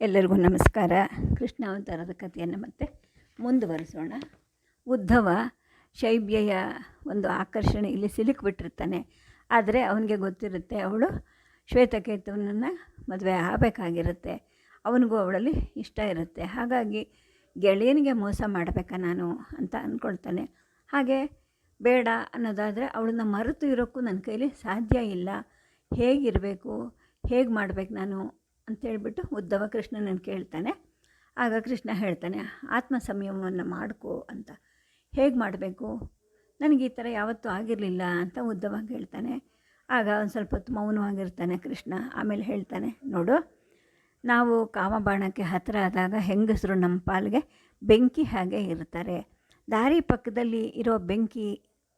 ಎಲ್ಲರಿಗೂ ನಮಸ್ಕಾರ. ಕೃಷ್ಣ ಅವತಾರದ ಕಥೆಯನ್ನು ಮತ್ತೆ ಮುಂದುವರಿಸೋಣ. ಉದ್ಧವ ಶೈಬ್ಯೆಯ ಒಂದು ಆಕರ್ಷಣೆ ಇಲ್ಲಿ ಸಿಲುಕಿಬಿಟ್ಟಿರ್ತಾನೆ. ಆದರೆ ಅವನಿಗೆ ಗೊತ್ತಿರುತ್ತೆ, ಅವಳು ಶ್ವೇತಕೇತುವನನ್ನು ಮದುವೆ ಆಗಬೇಕಾಗಿರುತ್ತೆ. ಅವನಿಗೂ ಅವಳಲ್ಲಿ ಇಷ್ಟ ಇರುತ್ತೆ. ಹಾಗಾಗಿ ಗೆಳೆಯನಿಗೆ ಮೋಸ ಮಾಡಬೇಕಾ ನಾನು ಅಂತ ಅಂದ್ಕೊಳ್ತಾನೆ ಹಾಗೆ ಬೇಡ ಅನ್ನೋದಾದರೆ ಅವಳನ್ನ ಮರೆತು ಇರೋಕ್ಕೂ ನನ್ನ ಕೈಲಿ ಸಾಧ್ಯ ಇಲ್ಲ. ಹೇಗಿರಬೇಕು? ಹೇಗೆ ಮಾಡಬೇಕು ನಾನು? ಅಂತೇಳ್ಬಿಟ್ಟು ಉದ್ದವ ಕೃಷ್ಣನನ್ನು ಕೇಳ್ತಾನೆ. ಆಗ ಕೃಷ್ಣ ಹೇಳ್ತಾನೆ ಆತ್ಮ ಸಂಯಮವನ್ನು ಮಾಡ್ಕೋ ಅಂತ. ಹೇಗೆ ಮಾಡಬೇಕು? ನನಗೆ ಈ ಥರ ಯಾವತ್ತೂ ಆಗಿರಲಿಲ್ಲ ಅಂತ ಉದ್ದವ ಹೇಳ್ತಾನೆ. ಆಗ ಒಂದು ಸ್ವಲ್ಪ ಹೊತ್ತು ಮೌನವಾಗಿರ್ತಾನೆ ಕೃಷ್ಣ. ಆಮೇಲೆ ಹೇಳ್ತಾನೆ, ನೋಡು, ನಾವು ಕಾಮಬಾಣಕ್ಕೆ ಹತ್ತಿರ ಆದಾಗ ಹೆಂಗಸರು ನಮ್ಮ ಪಾಲಿಗೆ ಬೆಂಕಿ ಹಾಗೆ ಇರ್ತಾರೆ. ದಾರಿ ಪಕ್ಕದಲ್ಲಿ ಇರೋ ಬೆಂಕಿ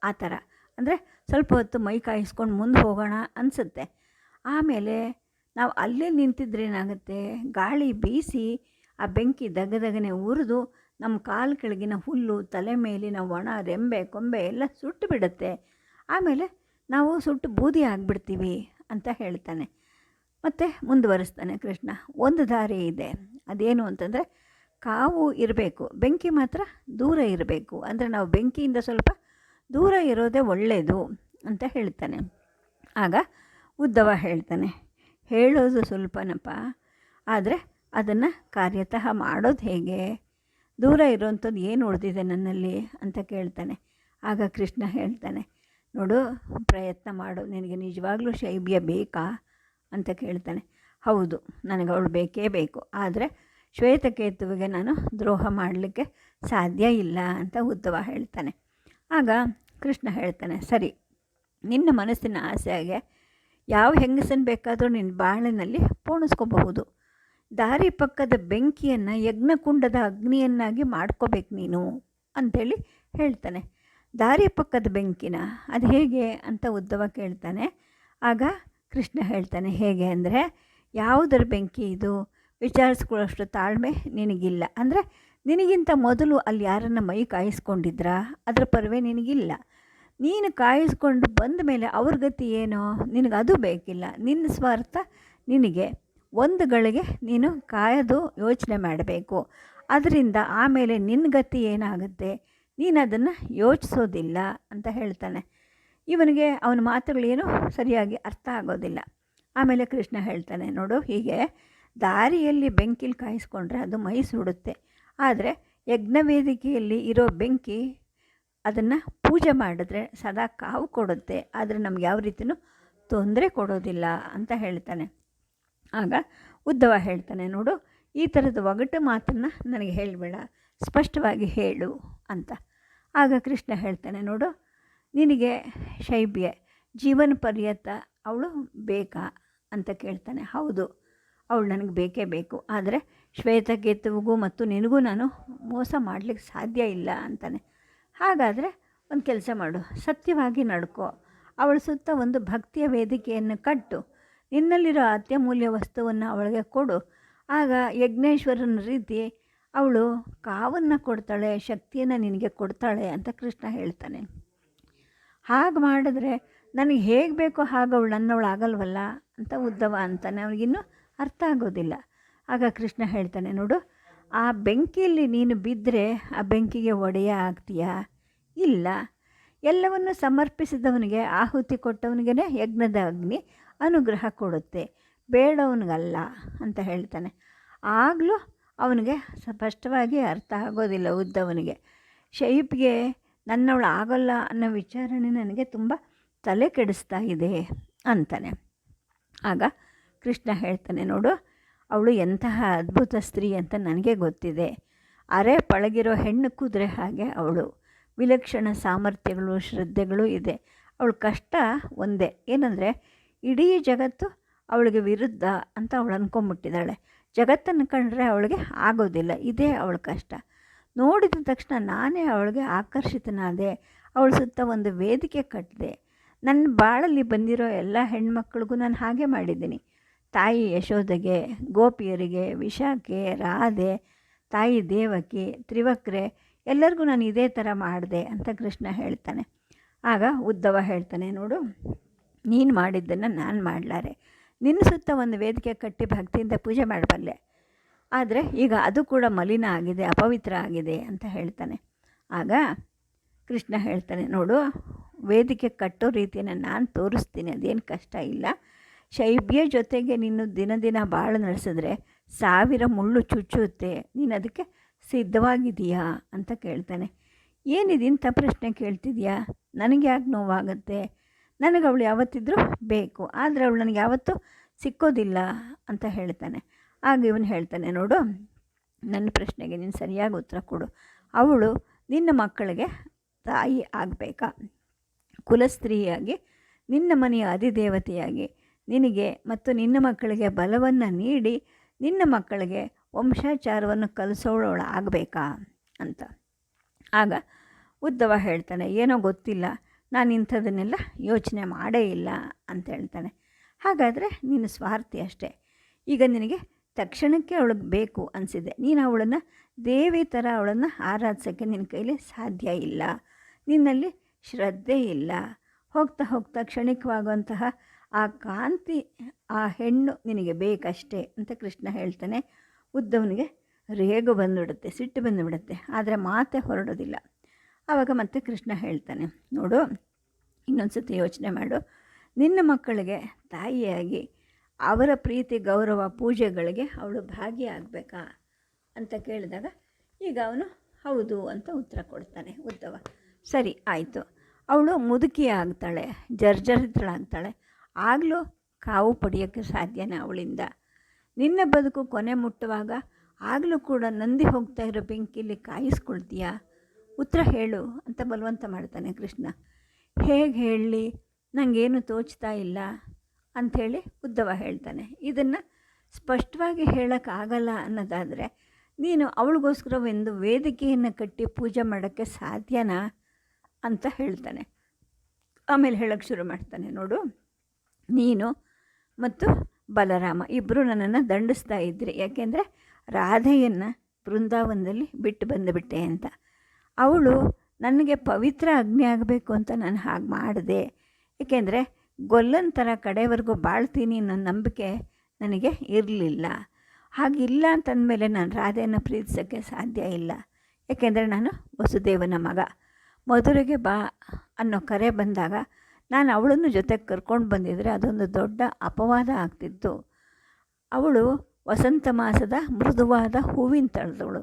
ಆ ಥರ. ಅಂದರೆ ಸ್ವಲ್ಪ ಹೊತ್ತು ಮೈ ಕಾಯಿಸ್ಕೊಂಡು ಮುಂದೆ ಹೋಗೋಣ ಅನಿಸುತ್ತೆ. ಆಮೇಲೆ ನಾವು ಅಲ್ಲೇ ನಿಂತಿದ್ರೆ ಏನಾಗುತ್ತೆ? ಗಾಳಿ ಬೀಸಿ ಆ ಬೆಂಕಿ ದಗದಗನೆ ಉರಿದು ನಮ್ಮ ಕಾಲು ಕೆಳಗಿನ ಹುಲ್ಲು, ತಲೆ ಮೇಲಿನ ಒಣ, ರೆಂಬೆ, ಕೊಂಬೆ ಎಲ್ಲ ಸುಟ್ಟು ಬಿಡುತ್ತೆ. ಆಮೇಲೆ ನಾವು ಸುಟ್ಟು ಬೂದಿ ಆಗಿಬಿಡ್ತೀವಿ ಅಂತ ಹೇಳ್ತಾನೆ. ಮತ್ತು ಮುಂದುವರಿಸ್ತಾನೆ ಕೃಷ್ಣ. ಒಂದು ದಾರಿ ಇದೆ. ಅದೇನು ಅಂತಂದರೆ ಕಾವು ಇರಬೇಕು. ಬೆಂಕಿ ಮಾತ್ರ ದೂರ ಇರಬೇಕು. ಅಂದರೆ ನಾವು ಬೆಂಕಿಯಿಂದ ಸ್ವಲ್ಪ ದೂರ ಇರೋದೇ ಒಳ್ಳೆಯದು ಅಂತ ಹೇಳ್ತಾನೆ. ಆಗ ಉದ್ದವ ಹೇಳ್ತಾನೆ. ಹೇಳೋದು ಸ್ವಲ್ಪನಪ್ಪ ಆದರೆ ಅದನ್ನು ಕಾರ್ಯತಃ ಮಾಡೋದು ಹೇಗೆ? ದೂರ ಇರೋವಂಥದ್ದು ಏನು ಉಳಿದಿದೆ ನನ್ನಲ್ಲಿ ಅಂತ ಕೇಳ್ತಾನೆ. ಆಗ ಕೃಷ್ಣ ಹೇಳ್ತಾನೆ, ನೋಡು, ಪ್ರಯತ್ನ ಮಾಡು. ನಿನಗೆ ನಿಜವಾಗ್ಲೂ ಶೈಬ್ಯ ಬೇಕಾ? ಅಂತ ಕೇಳ್ತಾನೆ. ಹೌದು, ನನಗೆ ಅವಳು ಬೇಕೇ ಬೇಕು. ಆದರೆ ಶ್ವೇತಕೇತುವಿಗೆ ನಾನು ದ್ರೋಹ ಮಾಡಲಿಕ್ಕೆ ಸಾಧ್ಯ ಇಲ್ಲ ಅಂತ ಉದ್ದವ ಹೇಳ್ತಾನೆ. ಆಗ ಕೃಷ್ಣ ಹೇಳ್ತಾನೆ, ಸರಿ, ನಿನ್ನ ಮನಸ್ಸಿನ ಆಸೆಗೆ ಯಾವ ಹೆಂಗಸನ್ನು ಬೇಕಾದರೂ ನಿನ್ನ ಬಾಳಿನಲ್ಲಿ ಪೋಣಿಸ್ಕೋಬಹುದು. ದಾರಿ ಪಕ್ಕದ ಬೆಂಕಿಯನ್ನು ಯಜ್ಞಕುಂಡದ ಅಗ್ನಿಯನ್ನಾಗಿ ಮಾಡ್ಕೋಬೇಕು ನೀನು ಅಂಥೇಳಿ ಹೇಳ್ತಾನೆ. ದಾರಿ ಪಕ್ಕದ ಬೆಂಕಿನ ಅದು ಹೇಗೆ ಅಂತ ಉದ್ದವ ಕೇಳ್ತಾನೆ. ಆಗ ಕೃಷ್ಣ ಹೇಳ್ತಾನೆ, ಹೇಗೆ ಅಂದರೆ, ಯಾವುದರ ಬೆಂಕಿ ಇದು? ವಿಚಾರಿಸ್ಕೊಳ್ಳೋಷ್ಟು ತಾಳ್ಮೆ ನಿನಗಿಲ್ಲ. ಅಂದರೆ ನಿನಗಿಂತ ಮೊದಲು ಅಲ್ಲಿ ಯಾರನ್ನು ಮೈ ಕಾಯಿಸ್ಕೊಂಡಿದ್ರಾ? ಅದರ ಪರವೇ ನಿನಗಿಲ್ಲ. ನೀನು ಕಾಯಿಸ್ಕೊಂಡು ಬಂದ ಮೇಲೆ ಅವ್ರ ಗತಿ ಏನೋ? ನಿನಗೆ ಅದು ಬೇಕಿಲ್ಲ. ನಿನ್ನ ಸ್ವಾರ್ಥ ನಿನಗೆ. ಒಂದು ಗಳಿಗೆ ನೀನು ಕಾಯೋದು ಯೋಚನೆ ಮಾಡಬೇಕು. ಅದರಿಂದ ಆಮೇಲೆ ನಿನ್ನ ಗತಿ ಏನಾಗುತ್ತೆ? ನೀನು ಅದನ್ನು ಯೋಚಿಸೋದಿಲ್ಲ ಅಂತ ಹೇಳ್ತಾನೆ. ಇವನಿಗೆ ಅವನ ಮಾತುಗಳೇನು ಸರಿಯಾಗಿ ಅರ್ಥ ಆಗೋದಿಲ್ಲ. ಆಮೇಲೆ ಕೃಷ್ಣ ಹೇಳ್ತಾನೆ, ನೋಡು, ಹೀಗೆ ದಾರಿಯಲ್ಲಿ ಬೆಂಕಿಲಿ ಕಾಯಿಸ್ಕೊಂಡ್ರೆ ಅದು ಮೈ ಸುಡುತ್ತೆ ಆದರೆ ಯಜ್ಞವೇದಿಕೆಯಲ್ಲಿ ಇರೋ ಬೆಂಕಿ ಅದನ್ನು ಪೂಜೆ ಮಾಡಿದ್ರೆ ಸದಾ ಕಾವು ಕೊಡುತ್ತೆ, ಆದರೆ ನಮ್ಗೆ ಯಾವ ರೀತಿಯೂ ತೊಂದರೆ ಕೊಡೋದಿಲ್ಲ ಅಂತ ಹೇಳ್ತಾನೆ. ಆಗ ಉದ್ದವ ಹೇಳ್ತಾನೆ, ನೋಡು, ಈ ಥರದ ಒಗಟು ಮಾತನ್ನು ನನಗೆ ಹೇಳಬೇಡ, ಸ್ಪಷ್ಟವಾಗಿ ಹೇಳು ಅಂತ. ಆಗ ಕೃಷ್ಣ ಹೇಳ್ತಾನೆ, ನೋಡು, ನಿನಗೆ ಶೈಬ್ಯ, ಜೀವನ ಪರ್ಯಂತ ಅವಳು ಬೇಕಾ? ಅಂತ ಕೇಳ್ತಾನೆ. ಹೌದು, ಅವಳು ನನಗೆ ಬೇಕೇ ಬೇಕು, ಆದರೆ ಶ್ವೇತಕೇತುವಿಗೂ ಮತ್ತು ನಿನಗೂ ನಾನು ಮೋಸ ಮಾಡಲಿಕ್ಕೆ ಸಾಧ್ಯ ಇಲ್ಲ ಅಂತಾನೆ. ಹಾಗಾದರೆ ಒಂದು ಕೆಲಸ ಮಾಡು, ಸತ್ಯವಾಗಿ ನಡ್ಕೊ. ಅವಳ ಸುತ್ತ ಒಂದು ಭಕ್ತಿಯ ವೇದಿಕೆಯನ್ನು ಕಟ್ಟು. ನಿನ್ನಲ್ಲಿರೋ ಅತ್ಯಮೂಲ್ಯ ವಸ್ತುವನ್ನು ಅವಳಿಗೆ ಕೊಡು. ಆಗ ಯಜ್ಞೇಶ್ವರನ ರೀತಿ ಅವಳು ಕಾವನ್ನು ಕೊಡ್ತಾಳೆ, ಶಕ್ತಿಯನ್ನು ನಿನಗೆ ಕೊಡ್ತಾಳೆ ಅಂತ ಕೃಷ್ಣ ಹೇಳ್ತಾನೆ. ಹಾಗೆ ಮಾಡಿದ್ರೆ ನನಗೆ ಹೇಗೆ ಬೇಕೋ ಹಾಗೆ ಅವಳು ನನ್ನವಳು ಆಗಲ್ವಲ್ಲ ಅಂತ ಉದ್ದವ ಅಂತಾನೆ. ಅವನಿಗಿನ್ನೂ ಅರ್ಥ ಆಗೋದಿಲ್ಲ. ಆಗ ಕೃಷ್ಣ ಹೇಳ್ತಾನೆ, ನೋಡು ಆ ಬೆಂಕಿಯಲ್ಲಿ ನೀನು ಬಿದ್ದರೆ ಆ ಬೆಂಕಿಗೆ ಒಡೆಯ ಆಗ್ತೀಯಾ? ಇಲ್ಲ. ಎಲ್ಲವನ್ನು ಸಮರ್ಪಿಸಿದವನಿಗೆ ಆಹುತಿ ಕೊಟ್ಟವನಿಗೇ ಯಜ್ಞದ ಅಗ್ನಿ ಅನುಗ್ರಹ ಕೊಡುತ್ತೆ. ಬೇಡವನಿಗಲ್ಲ ಅಂತ ಹೇಳ್ತಾನೆ. ಆಗಲೂ ಅವನಿಗೆ ಸ್ಪಷ್ಟವಾಗಿ ಅರ್ಥ ಆಗೋದಿಲ್ಲ ಉದ್ದವನಿಗೆ. ಶೈಪ್ಗೆ ನನ್ನವಳು ಆಗೋಲ್ಲ ಅನ್ನೋ ವಿಚಾರಣೆ ನನಗೆ ತುಂಬ ತಲೆ ಕೆಡಿಸ್ತಾ ಇದೆ ಅಂತಾನೆ. ಆಗ ಕೃಷ್ಣ ಹೇಳ್ತಾನೆ, ನೋಡು ಅವಳು ಎಂತಹ ಅದ್ಭುತ ಸ್ತ್ರೀ ಅಂತ ನನಗೆ ಗೊತ್ತಿದೆ. ಅರೆ ಪಳಗಿರೋ ಹೆಣ್ಣು ಕುದುರೆ ಹಾಗೆ ಅವಳು. ವಿಲಕ್ಷಣ ಸಾಮರ್ಥ್ಯಗಳು, ಶ್ರದ್ಧೆಗಳು ಇದೆ. ಅವಳು ಕಷ್ಟ ಒಂದೇ. ಏನಂದರೆ, ಇಡೀ ಜಗತ್ತು ಅವಳಿಗೆ ವಿರುದ್ಧ ಅಂತ ಅವಳು ಅಂದ್ಕೊಂಬಿಟ್ಟಿದ್ದಾಳೆ ಜಗತ್ತನ್ನು ಕಂಡ್ರೆ ಅವಳಿಗೆ ಆಗೋದಿಲ್ಲ. ಇದೇ ಅವಳ ಕಷ್ಟ. ನೋಡಿದ ತಕ್ಷಣ ನಾನೇ ಅವಳಿಗೆ ಆಕರ್ಷಿತನಾದೆ. ಅವಳ ಸುತ್ತ ಒಂದು ವೇದಿಕೆ ಕಟ್ಟಿದೆ. ನನ್ನ ಬಾಳಲ್ಲಿ ಬಂದಿರೋ ಎಲ್ಲ ಹೆಣ್ಮಕ್ಳಿಗೂ ನಾನು ಹಾಗೆ ಮಾಡಿದ್ದೀನಿ. ತಾಯಿ ಯಶೋಧೆಗೆ, ಗೋಪಿಯರಿಗೆ, ವಿಶಾಖೆ, ರಾಧೆ, ತಾಯಿ ದೇವಕಿ, ತ್ರಿವಕ್ರೆ, ಎಲ್ಲರಿಗೂ ನಾನು ಇದೇ ಥರ ಮಾಡಿದೆ ಅಂತ ಕೃಷ್ಣ ಹೇಳ್ತಾನೆ. ಆಗ ಉದ್ದವ ಹೇಳ್ತಾನೆ, ನೋಡು, ನೀನು ಮಾಡಿದ್ದನ್ನು ನಾನು ಮಾಡಲಾರೆ. ನಿನ್ನ ಸುತ್ತ ಒಂದು ವೇದಿಕೆ ಕಟ್ಟಿ ಭಕ್ತಿಯಿಂದ ಪೂಜೆ ಮಾಡಬಲ್ಲೆ. ಆದರೆ ಈಗ ಅದು ಕೂಡ ಮಲಿನ ಆಗಿದೆ, ಅಪವಿತ್ರ ಆಗಿದೆ ಅಂತ ಹೇಳ್ತಾನೆ. ಆಗ ಕೃಷ್ಣ ಹೇಳ್ತಾನೆ, ನೋಡು, ವೇದಿಕೆ ಕಟ್ಟೋ ರೀತಿಯನ್ನು ನಾನು ತೋರಿಸ್ತೀನಿ, ಅದೇನು ಕಷ್ಟ ಇಲ್ಲ. ಶೈಬ್ಯ ಜೊತೆಗೆ ನೀನು ದಿನ ದಿನ ಬಾಳು ನಡೆಸಿದ್ರೆ ಸಾವಿರ ಮುಳ್ಳು ಚುಚ್ಚುತ್ತೆ. ನೀನು ಅದಕ್ಕೆ ಸಿದ್ಧವಾಗಿದೆಯಾ ಅಂತ ಕೇಳ್ತಾನೆ. ಏನಿದೆ ಇಂಥ ಪ್ರಶ್ನೆ ಕೇಳ್ತಿದ್ಯಾ? ನನಗೆ ಯಾಕೆ ನೋವಾಗುತ್ತೆ? ನನಗೆ ಅವಳು ಯಾವತ್ತಿದ್ರೂ ಬೇಕು, ಆದರೆ ಅವಳು ನನಗೆ ಯಾವತ್ತೂ ಸಿಕ್ಕೋದಿಲ್ಲ ಅಂತ ಹೇಳ್ತಾನೆ. ಆಗ ಇವನು ಹೇಳ್ತಾನೆ, ನೋಡು, ನನ್ನ ಪ್ರಶ್ನೆಗೆ ನೀನು ಸರಿಯಾಗಿ ಉತ್ತರ ಕೊಡು. ಅವಳು ನಿನ್ನ ಮಕ್ಕಳಿಗೆ ತಾಯಿ ಆಗಬೇಕಾ? ಕುಲಸ್ತ್ರೀಯಾಗಿ, ನಿನ್ನ ಮನೆಯ ಅಧಿದೇವತೆಯಾಗಿ ನಿನಗೆ ಮತ್ತು ನಿನ್ನ ಮಕ್ಕಳಿಗೆ ಬಲವನ್ನು ನೀಡಿ ನಿನ್ನ ಮಕ್ಕಳಿಗೆ ವಂಶಾಚಾರವನ್ನು ಕಲಿಸೋಳವಳು ಆಗಬೇಕಾ ಅಂತ. ಆಗ ಉದ್ದವ ಹೇಳ್ತಾನೆ, ಏನೋ ಗೊತ್ತಿಲ್ಲ, ನಾನು ಇಂಥದನ್ನೆಲ್ಲ ಯೋಚನೆ ಮಾಡೇ ಇಲ್ಲ ಅಂತ ಹೇಳ್ತಾನೆ. ಹಾಗಾದರೆ ನೀನು ಸ್ವಾರ್ಥಿ ಅಷ್ಟೇ. ಈಗ ನಿನಗೆ ತಕ್ಷಣಕ್ಕೆ ಅವಳಿಗೆ ಬೇಕು ಅನಿಸಿದೆ. ನೀನು ಅವಳನ್ನು ದೇವಿ ಥರ ಅವಳನ್ನು ಆರಾಧಿಸೋಕ್ಕೆ ನಿನ್ನ ಕೈಲಿ ಸಾಧ್ಯ ಇಲ್ಲ. ನಿನ್ನಲ್ಲಿ ಶ್ರದ್ಧೆ ಇಲ್ಲ. ಹೋಗ್ತಾ ಹೋಗ್ತಾ ಕ್ಷಣಿಕವಾಗುವಂತಹ ಆ ಕಾಂತಿ, ಆ ಹೆಣ್ಣು ನಿನಗೆ ಬೇಕಷ್ಟೇ ಅಂತ ಕೃಷ್ಣ ಹೇಳ್ತಾನೆ. ಉದ್ದವನಿಗೆ ರೇಗು ಬಂದುಬಿಡುತ್ತೆ, ಸಿಟ್ಟು ಬಂದುಬಿಡುತ್ತೆ, ಆದರೆ ಮಾತೆ ಹೊರಡೋದಿಲ್ಲ. ಆವಾಗ ಮತ್ತೆ ಕೃಷ್ಣ ಹೇಳ್ತಾನೆ, ನೋಡು ಇನ್ನೊಂದು ಸತಿ ಯೋಚನೆ ಮಾಡು. ನಿನ್ನ ಮಕ್ಕಳಿಗೆ ತಾಯಿಯಾಗಿ ಅವರ ಪ್ರೀತಿ, ಗೌರವ, ಪೂಜೆಗಳಿಗೆ ಅವಳು ಭಾಗಿಯಾಗಬೇಕಾ ಅಂತ ಕೇಳಿದಾಗ, ಈಗ ಅವನು ಹೌದು ಅಂತ ಉತ್ತರ ಕೊಡ್ತಾನೆ ಉದ್ದವ. ಸರಿ, ಆಯಿತು. ಅವಳು ಮುದುಕಿ ಆಗ್ತಾಳೆ ಜರ್ಜರಿತಳಾಗ್ತಾಳೆ. ಆಗಲೂ ಕಾವು ಪಡೆಯೋಕ್ಕೆ ಸಾಧ್ಯನ ಅವಳಿಂದ. ನಿನ್ನ ಬದುಕು ಕೊನೆ ಮುಟ್ಟುವಾಗ ಆಗಲೂ ಕೂಡ ನಂದಿ ಹೋಗ್ತಾ ಇರೋ ಬೆಂಕಿಲಿ ಕಾಯಿಸ್ಕೊಳ್ತೀಯಾ? ಉತ್ತರ ಹೇಳು ಅಂತ ಬಲವಂತ ಮಾಡ್ತಾನೆ ಕೃಷ್ಣ. ಹೇಗೆ ಹೇಳಲಿ? ನನಗೇನು ತೋಚ್ತಾ ಇಲ್ಲ ಅಂಥೇಳಿ ಉದ್ದವ ಹೇಳ್ತಾನೆ. ಇದನ್ನು ಸ್ಪಷ್ಟವಾಗಿ ಹೇಳೋಕ್ಕಾಗಲ್ಲ ಅನ್ನೋದಾದರೆ ನೀನು ಅವಳಿಗೋಸ್ಕರ ಒಂದು ವೇದಿಕೆಯನ್ನು ಕಟ್ಟಿ ಪೂಜೆ ಮಾಡೋಕ್ಕೆ ಸಾಧ್ಯನಾ ಅಂತ ಹೇಳ್ತಾನೆ. ಆಮೇಲೆ ಹೇಳೋಕ್ಕೆ ಶುರು ಮಾಡ್ತಾನೆ ನೋಡು. ನೀನು ಮತ್ತು ಬಲರಾಮ ಇಬ್ಬರು ನನ್ನನ್ನು ದಂಡಿಸ್ತಾ ಇದ್ರಿ. ಯಾಕೆಂದರೆ ರಾಧೆಯನ್ನು ಬೃಂದಾವನದಲ್ಲಿ ಬಿಟ್ಟು ಬಂದುಬಿಟ್ಟೆ ಅಂತ. ಅವಳು ನನಗೆ ಪವಿತ್ರ ಅಗ್ನಿ ಆಗಬೇಕು ಅಂತ ನಾನು ಹಾಗೆ ಮಾಡಿದೆ. ಏಕೆಂದರೆ ಗೊಲ್ಲನ ಥರ ಕಡೆವರೆಗೂ ಬಾಳ್ತೀನಿ ಅನ್ನೋ ನಂಬಿಕೆ ನನಗೆ ಇರಲಿಲ್ಲ. ಹಾಗಿಲ್ಲ ಅಂತಂದಮೇಲೆ ನಾನು ರಾಧೆಯನ್ನು ಪ್ರೀತಿಸೋಕ್ಕೆ ಸಾಧ್ಯ ಇಲ್ಲ. ಏಕೆಂದರೆ ನಾನು ವಸುದೇವನ ಮಗ. ಮಧುರೆಗೆ ಬಾ ಅನ್ನೋ ಕರೆ ಬಂದಾಗ ನಾನು ಅವಳನ್ನು ಜೊತೆಗೆ ಕರ್ಕೊಂಡು ಬಂದಿದ್ದರೆ ಅದೊಂದು ದೊಡ್ಡ ಅಪವಾದ ಆಗ್ತಿತ್ತು. ಅವಳು ವಸಂತ ಮಾಸದ ಮೃದುವಾದ ಹೂವಿನ ತಳದವಳು.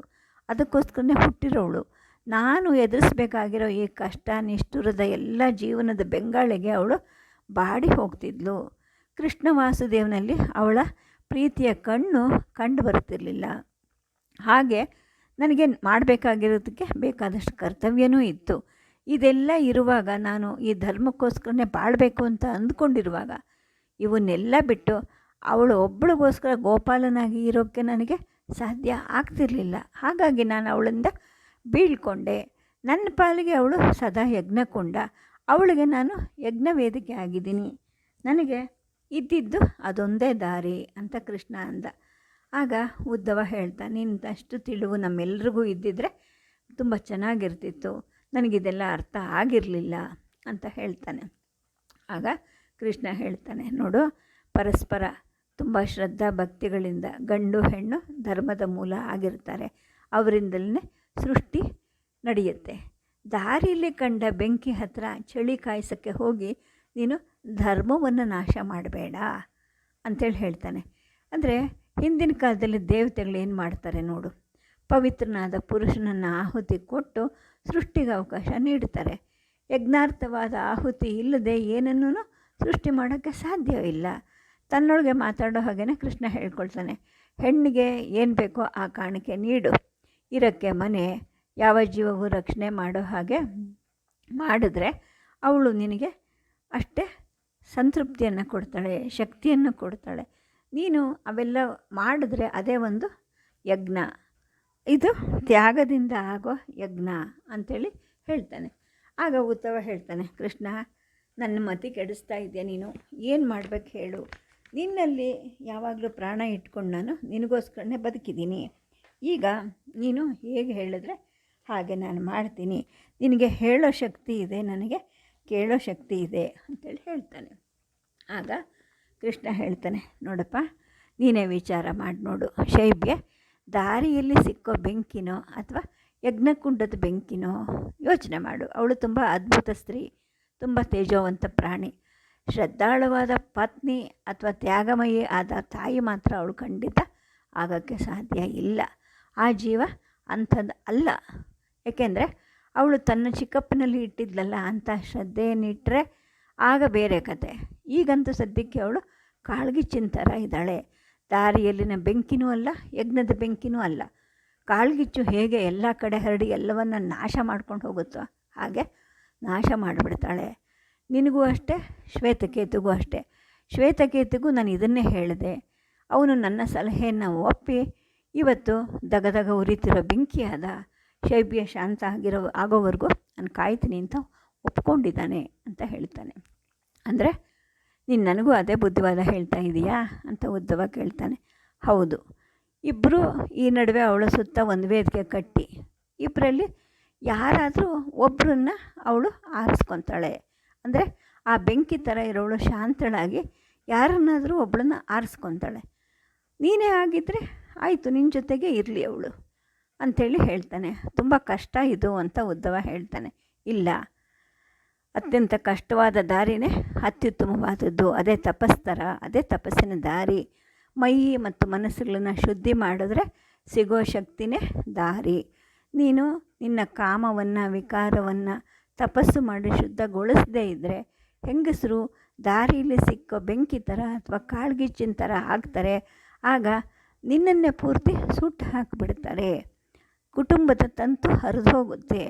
ಅದಕ್ಕೋಸ್ಕರನೇ ಹುಟ್ಟಿರೋವಳು ನಾನು ಎದುರಿಸ್ಬೇಕಾಗಿರೋ ಈ ಕಷ್ಟ, ನಿಷ್ಠುರದ ಎಲ್ಲ ಜೀವನದ ಬೆಂಗಾಳಿಗೆ ಅವಳು ಬಾಡಿ ಹೋಗ್ತಿದ್ಲು. ಕೃಷ್ಣ ವಾಸುದೇವನಲ್ಲಿ ಅವಳ ಪ್ರೀತಿಯ ಕಣ್ಣು ಕಂಡು ಬರ್ತಿರಲಿಲ್ಲ ಹಾಗೆ ನನಗೆ ಮಾಡಬೇಕಾಗಿರೋದಕ್ಕೆ ಬೇಕಾದಷ್ಟು ಕರ್ತವ್ಯನೂ ಇತ್ತು. ಇದೆಲ್ಲ ಇರುವಾಗ ನಾನು ಈ ಧರ್ಮಕ್ಕೋಸ್ಕರನೇ ಬಾಳಬೇಕು ಅಂತ ಅಂದ್ಕೊಂಡಿರುವಾಗ ಇವನ್ನೆಲ್ಲ ಬಿಟ್ಟು ಅವಳು ಒಬ್ಬಳಿಗೋಸ್ಕರ ಗೋಪಾಲನಾಗಿ ಇರೋಕ್ಕೆ ನನಗೆ ಸಾಧ್ಯ ಆಗ್ತಿರಲಿಲ್ಲ. ಹಾಗಾಗಿ ನಾನು ಅವಳಿಂದ ಬೀಳ್ಕೊಂಡೆ. ನನ್ನ ಪಾಲಿಗೆ ಅವಳು ಸದಾ ಯಜ್ಞಕೊಂಡ. ಅವಳಿಗೆ ನಾನು ಯಜ್ಞ ವೇದಿಕೆ ಆಗಿದ್ದೀನಿ. ನನಗೆ ಇದ್ದಿದ್ದು ಅದೊಂದೇ ದಾರಿ ಅಂತ ಕೃಷ್ಣ ಅಂದ. ಆಗ ಉದ್ದವ ಹೇಳ್ತಾ ನಿನ್ನಷ್ಟು ತಿಳಿವು ನಮ್ಮೆಲ್ರಿಗೂ ಇದ್ದಿದ್ರೆ ತುಂಬ ಚೆನ್ನಾಗಿರ್ತಿತ್ತು. ನನಗಿದೆಲ್ಲ ಅರ್ಥ ಆಗಿರಲಿಲ್ಲ ಅಂತ ಹೇಳ್ತಾನೆ. ಆಗ ಕೃಷ್ಣ ಹೇಳ್ತಾನೆ, ನೋಡು, ಪರಸ್ಪರ ತುಂಬ ಶ್ರದ್ಧಾ ಭಕ್ತಿಗಳಿಂದ ಗಂಡು ಹೆಣ್ಣು ಧರ್ಮದ ಮೂಲ ಆಗಿರ್ತಾರೆ. ಅವರಿಂದಲೇ ಸೃಷ್ಟಿ ನಡೆಯುತ್ತೆ. ದಾರಿಯಲ್ಲಿ ಕಂಡ ಬೆಂಕಿ ಹತ್ರ ಚಳಿ ಕಾಯಿಸೋಕ್ಕೆ ಹೋಗಿ ನೀನು ಧರ್ಮವನ್ನು ನಾಶ ಮಾಡಬೇಡ ಅಂಥೇಳಿ ಹೇಳ್ತಾನೆ. ಅಂದರೆ ಹಿಂದಿನ ಕಾಲದಲ್ಲಿ ದೇವತೆಗಳು ಏನು ಮಾಡ್ತಾರೆ ನೋಡು ಪವಿತ್ರನಾದ ಪುರುಷನನ್ನು ಆಹುತಿ ಕೊಟ್ಟು ಸೃಷ್ಟಿಗೆ ಅವಕಾಶ ನೀಡ್ತಾರೆ ಯಜ್ಞಾರ್ಥವಾದ ಆಹುತಿ ಇಲ್ಲದೆ ಏನನ್ನೂ ಸೃಷ್ಟಿ ಮಾಡೋಕ್ಕೆ ಸಾಧ್ಯವಿಲ್ಲ. ತನ್ನೊಳಗೆ ಮಾತಾಡೋ ಹಾಗೆಯೇ ಕೃಷ್ಣ ಹೇಳ್ಕೊಳ್ತಾನೆ, ಹೆಣ್ಣಿಗೆ ಏನು ಬೇಕೋ ಆ ಕಾಣಿಕೆ ನೀಡು. ಇರಕ್ಕೆ ಮನೆ, ಯಾವ ಜೀವವೂ ರಕ್ಷಣೆ ಮಾಡೋ ಹಾಗೆ ಮಾಡಿದ್ರೆ ಅವಳು ನಿನಗೆ ಅಷ್ಟೇ ಸಂತೃಪ್ತಿಯನ್ನು ಕೊಡ್ತಾಳೆ, ಶಕ್ತಿಯನ್ನು ಕೊಡ್ತಾಳೆ. ನೀನು ಅವೆಲ್ಲ ಮಾಡಿದ್ರೆ ಅದೇ ಒಂದು ಯಜ್ಞ. ಇದು ತ್ಯಾಗದಿಂದ ಆಗೋ ಯಜ್ಞ ಅಂಥೇಳಿ ಹೇಳ್ತಾನೆ. ಆಗ ಉತ್ತವ ಹೇಳ್ತಾನೆ, ಕೃಷ್ಣ, ನನ್ನ ಮತಿ ಕೆಡಿಸ್ತಾ ಇದೆಯಾ ನೀನು? ಏನು ಮಾಡ್ಬೇಕು ಹೇಳು? ನಿನ್ನಲ್ಲಿ ಯಾವಾಗಲೂ ಪ್ರಾಣ ಇಟ್ಕೊಂಡು ನಾನು ನಿನಗೋಸ್ಕರನೇ ಬದುಕಿದ್ದೀನಿ. ಈಗ ನೀನು ಹೇಗೆ ಹೇಳಿದ್ರೆ ಹಾಗೆ ನಾನು ಮಾಡ್ತೀನಿ. ನಿನಗೆ ಹೇಳೋ ಶಕ್ತಿ ಇದೆ, ನನಗೆ ಕೇಳೋ ಶಕ್ತಿ ಇದೆ ಅಂತೇಳಿ ಹೇಳ್ತಾನೆ. ಆಗ ಕೃಷ್ಣ ಹೇಳ್ತಾನೆ, ನೋಡಪ್ಪ, ನೀನೇ ವಿಚಾರ ಮಾಡಿ ನೋಡು ಶೈಬ್ಯ ದಾರಿಯಲ್ಲಿ ಸಿಕ್ಕೋ ಬೆಂಕಿನೋ ಅಥವಾ ಯಜ್ಞಕುಂಡದ ಬೆಂಕಿನೋ ಯೋಚನೆ ಮಾಡು. ಅವಳು ತುಂಬ ಅದ್ಭುತ ಸ್ತ್ರೀ, ತುಂಬ ತೇಜೋವಂತ ಪ್ರಾಣಿ. ಶ್ರದ್ಧಾಳುವಾದ ಪತ್ನಿ ಅಥವಾ ತ್ಯಾಗಮಯಿ ಆದ ತಾಯಿ ಮಾತ್ರ ಅವಳು ಖಂಡಿತ ಆಗೋಕ್ಕೆ ಸಾಧ್ಯ ಇಲ್ಲ. ಆ ಜೀವ ಅಂಥದ್ದು ಅಲ್ಲ. ಏಕೆಂದರೆ ಅವಳು ತನ್ನ ಚಿಕ್ಕಪ್ಪನಲ್ಲಿ ಇಟ್ಟಿದ್ಲಲ್ಲ ಅಂಥ ಶ್ರದ್ಧೆಯನ್ನಿಟ್ಟರೆ ಆಗ ಬೇರೆ ಕತೆ. ಈಗಂತೂ ಸದ್ಯಕ್ಕೆ ಅವಳು ಕಾಳ್ಗಿಚ್ಚಿನ ಥರ ಇದ್ದಾಳೆ. ದಾರಿಯಲ್ಲಿನ ಬೆಂಕಿನೂ ಅಲ್ಲ, ಯಜ್ಞದ ಬೆಂಕಿನೂ ಅಲ್ಲ. ಕಾಳ್ಗಿಚ್ಚು ಹೇಗೆ ಎಲ್ಲ ಕಡೆ ಹರಡಿ ಎಲ್ಲವನ್ನು ನಾಶ ಮಾಡ್ಕೊಂಡು ಹೋಗುತ್ತೋ ಹಾಗೆ ನಾಶ ಮಾಡಿಬಿಡ್ತಾಳೆ. ನಿನಗೂ ಅಷ್ಟೇ, ಶ್ವೇತಕೇತುಗೂ ಅಷ್ಟೇ. ಶ್ವೇತಕೇತುಗೂ ನಾನು ಇದನ್ನೇ ಹೇಳಿದೆ. ಅವನು ನನ್ನ ಸಲಹೆಯನ್ನು ಒಪ್ಪಿ, ಇವತ್ತು ದಗದಗ ಉರಿತಿರೋ ಬೆಂಕಿಯಾದ ಶೈಬ್ಯ ಶಾಂತ ಆಗಿರೋ, ಆಗೋವರೆಗೂ ನಾನು ಕಾಯ್ತೀನಿ ಅಂತ ಒಪ್ಕೊಂಡಿದ್ದಾನೆ ಅಂತ ಹೇಳ್ತಾನೆ. ಅಂದರೆ ನೀನು ನನಗೂ ಅದೇ ಬುದ್ಧಿವಾದ ಹೇಳ್ತಾ ಇದೀಯಾ ಅಂತ ಉದ್ದವ ಕೇಳ್ತಾನೆ. ಹೌದು ಇಬ್ಬರು ಈ ನಡುವೆ ಅವಳ ಸುತ್ತ ಒಂದು ವೇದಿಕೆ ಕಟ್ಟಿ. ಇಬ್ಬರಲ್ಲಿ ಯಾರಾದರೂ ಒಬ್ಬರನ್ನ ಅವಳು ಆರಿಸ್ಕೊತಾಳೆ. ಅಂದರೆ ಆ ಬೆಂಕಿ ಥರ ಇರೋಳು ಶಾಂತಳಾಗಿ ಯಾರನ್ನಾದರೂ ಒಬ್ಬಳನ್ನ ಆರಿಸ್ಕೊತಾಳೆ. ನೀನೇ ಆಗಿದ್ದರೆ ಆಯಿತು ನಿನ್ನ ಜೊತೆಗೆ ಇರಲಿ ಅವಳು, ಅಂಥೇಳಿ ಹೇಳ್ತಾನೆ. ತುಂಬ ಕಷ್ಟ ಇದು ಅಂತ ಉದ್ದವ ಹೇಳ್ತಾನೆ. ಇಲ್ಲ ಅತ್ಯಂತ ಕಷ್ಟವಾದ ದಾರಿನೇ ಅತ್ಯುತ್ತಮವಾದದ್ದು. ಅದೇ ತಪಸ್ತರ, ಅದೇ ತಪಸ್ಸಿನ ದಾರಿ. ಮೈ ಮತ್ತು ಮನಸ್ಸುಗಳನ್ನು ಶುದ್ಧಿ ಮಾಡಿದ್ರೆ ಸಿಗೋ ಶಕ್ತಿನೇ ದಾರಿ. ನೀನು ನಿನ್ನ ಕಾಮವನ್ನು, ವಿಕಾರವನ್ನು ತಪಸ್ಸು ಮಾಡಿ ಶುದ್ಧಗೊಳಿಸದೇ ಇದ್ದರೆ ಹೆಂಗಸರು ದಾರಿಯಲ್ಲಿ ಸಿಕ್ಕೋ ಬೆಂಕಿ ಥರ ಅಥವಾ ಕಾಳ್ಗಿಚ್ಚಿನ ಥರ ಆಗ್ತಾರೆ. ಆಗ ನಿನ್ನನ್ನೇ ಪೂರ್ತಿ ಸುಟ್ಟು ಹಾಕಿಬಿಡ್ತಾರೆ. ಕುಟುಂಬದ ತಂತು ಹರಿದು ಹೋಗುತ್ತೆ.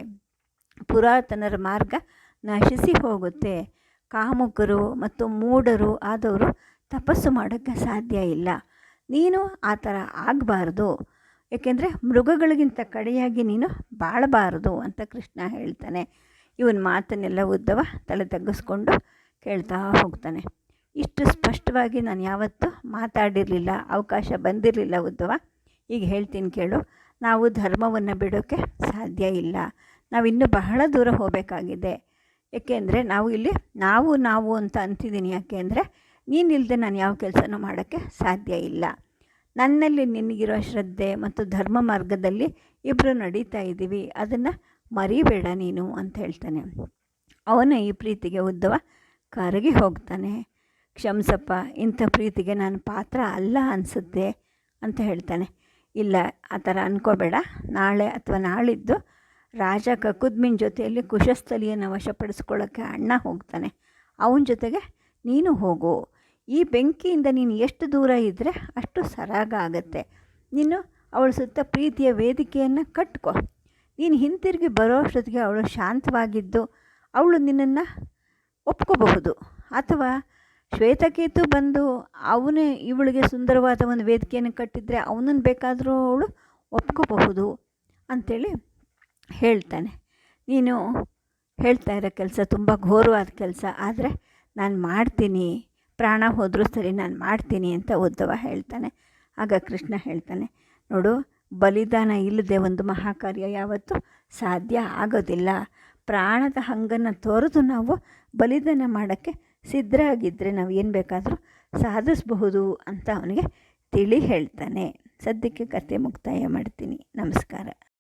ಪುರಾತನರ ಮಾರ್ಗ ನಶಿಸಿ ಹೋಗುತ್ತೆ. ಕಾಮುಕರು ಮತ್ತು ಮೂಢರು ಆದವರು ತಪಸ್ಸು ಮಾಡೋಕ್ಕೆ ಸಾಧ್ಯ ಇಲ್ಲ. ನೀನು ಆ ಥರ ಆಗಬಾರ್ದು. ಏಕೆಂದರೆ ಮೃಗಗಳಿಗಿಂತ ಕಡೆಯಾಗಿ ನೀನು ಬಾಳಬಾರದು ಅಂತ ಕೃಷ್ಣ ಹೇಳ್ತಾನೆ. ಇವನ ಮಾತನ್ನೆಲ್ಲ ಉದ್ದವ ತಲೆ ತಗ್ಗಿಸ್ಕೊಂಡು ಕೇಳ್ತಾ ಹೋಗ್ತಾನೆ. ಇಷ್ಟು ಸ್ಪಷ್ಟವಾಗಿ ನಾನು ಯಾವತ್ತೂ ಮಾತಾಡಿರಲಿಲ್ಲ, ಅವಕಾಶ ಬಂದಿರಲಿಲ್ಲ ಉದ್ದವ. ಈಗ ಹೇಳ್ತೀನಿ ಕೇಳು, ನಾವು ಧರ್ಮವನ್ನು ಬಿಡೋಕ್ಕೆ ಸಾಧ್ಯ ಇಲ್ಲ. ನಾವಿನ್ನೂ ಬಹಳ ದೂರ ಹೋಗಬೇಕಾಗಿದೆ. ಏಕೆಂದರೆ ನಾವು ಇಲ್ಲಿ ನಾವು ನಾವು ಅಂತ ಅಂತಿದ್ದೀನಿ ಯಾಕೆ ಅಂದರೆ ನೀನಿಲ್ಲದೆ ನಾನು ಯಾವ ಕೆಲಸನೂ ಮಾಡೋಕ್ಕೆ ಸಾಧ್ಯ ಇಲ್ಲ. ನನ್ನಲ್ಲಿ ನಿನಗಿರೋ ಶ್ರದ್ಧೆ ಮತ್ತು ಧರ್ಮ ಮಾರ್ಗದಲ್ಲಿ ಇಬ್ಬರು ನಡೀತಾ ಇದ್ದೀವಿ. ಅದನ್ನು ಮರಿಬೇಡ ನೀನು ಅಂತ ಹೇಳ್ತಾನೆ. ಅವನ ಈ ಪ್ರೀತಿಗೆ ಉದ್ದವ ಕರಗಿ ಹೋಗ್ತಾನೆ. ಕ್ಷಮಿಸಪ್ಪ, ಇಂಥ ಪ್ರೀತಿಗೆ ನಾನು ಪಾತ್ರ ಅಲ್ಲ ಅನಿಸುತ್ತೆ ಅಂತ ಹೇಳ್ತಾನೆ. ಇಲ್ಲ, ಆ ಥರ ಅನ್ಕೋಬೇಡ. ನಾಳೆ ಅಥವಾ ನಾಳಿದ್ದು ರಾಜ ಕಕುದ್ಮಿನ ಜೊತೆಯಲ್ಲಿ ಕುಶಸ್ಥಲಿಯನ್ನು ವಶಪಡಿಸ್ಕೊಳ್ಳೋಕ್ಕೆ ಅಣ್ಣ ಹೋಗ್ತಾನೆ. ಅವನ ಜೊತೆಗೆ ನೀನು ಹೋಗು. ಈ ಬೆಂಕಿಯಿಂದ ನೀನು ಎಷ್ಟು ದೂರ ಇದ್ದರೆ ಅಷ್ಟು ಸರಾಗ ಆಗುತ್ತೆ. ನೀನು ಅವಳ ಸುತ್ತ ಪ್ರೀತಿಯ ವೇದಿಕೆಯನ್ನು ಕಟ್ಕೊ. ನೀನು ಹಿಂತಿರುಗಿ ಬರೋ ಅಷ್ಟೊತ್ತಿಗೆ ಅವಳು ಶಾಂತವಾಗಿದ್ದು ಅವಳು ನಿನ್ನನ್ನು ಒಪ್ಕೋಬಹುದು. ಅಥವಾ ಶ್ವೇತಕೇತು ಬಂದು ಅವನೇ ಇವಳಿಗೆ ಸುಂದರವಾದ ಒಂದು ವೇದಿಕೆಯನ್ನು ಕಟ್ಟಿದರೆ ಅವನನ್ನು ಬೇಕಾದರೂ ಅವಳು ಒಪ್ಕೋಬಹುದು ಅಂಥೇಳಿ ಹೇಳ್ತಾನೆ. ನೀನು ಹೇಳ್ತಾ ಇರೋ ಕೆಲಸ ತುಂಬ ಘೋರವಾದ ಕೆಲಸ, ಆದರೆ ನಾನು ಮಾಡ್ತೀನಿ, ಪ್ರಾಣ ಹೋದರೂ ಸರಿ ನಾನು ಮಾಡ್ತೀನಿ ಅಂತ ಉದ್ದವ ಹೇಳ್ತಾನೆ. ಆಗ ಕೃಷ್ಣ ಹೇಳ್ತಾನೆ, ನೋಡು, ಬಲಿದಾನ ಇಲ್ಲದೆ ಒಂದು ಮಹಾಕಾರ್ಯ ಯಾವತ್ತೂ ಸಾಧ್ಯ ಆಗೋದಿಲ್ಲ. ಪ್ರಾಣದ ಹಂಗನ್ನು ತೋರಿದು ನಾವು ಬಲಿದಾನ ಮಾಡೋಕ್ಕೆ ಸಿದ್ಧರಾಗಿದ್ದರೆ ನಾವು ಏನು ಬೇಕಾದರೂ ಸಾಧಿಸಬಹುದು ಅಂತ ಅವನಿಗೆ ತಿಳಿ ಹೇಳ್ತಾನೆ. ಸದ್ಯಕ್ಕೆ ಕತೆ ಮುಕ್ತಾಯ ಮಾಡ್ತೀನಿ. ನಮಸ್ಕಾರ.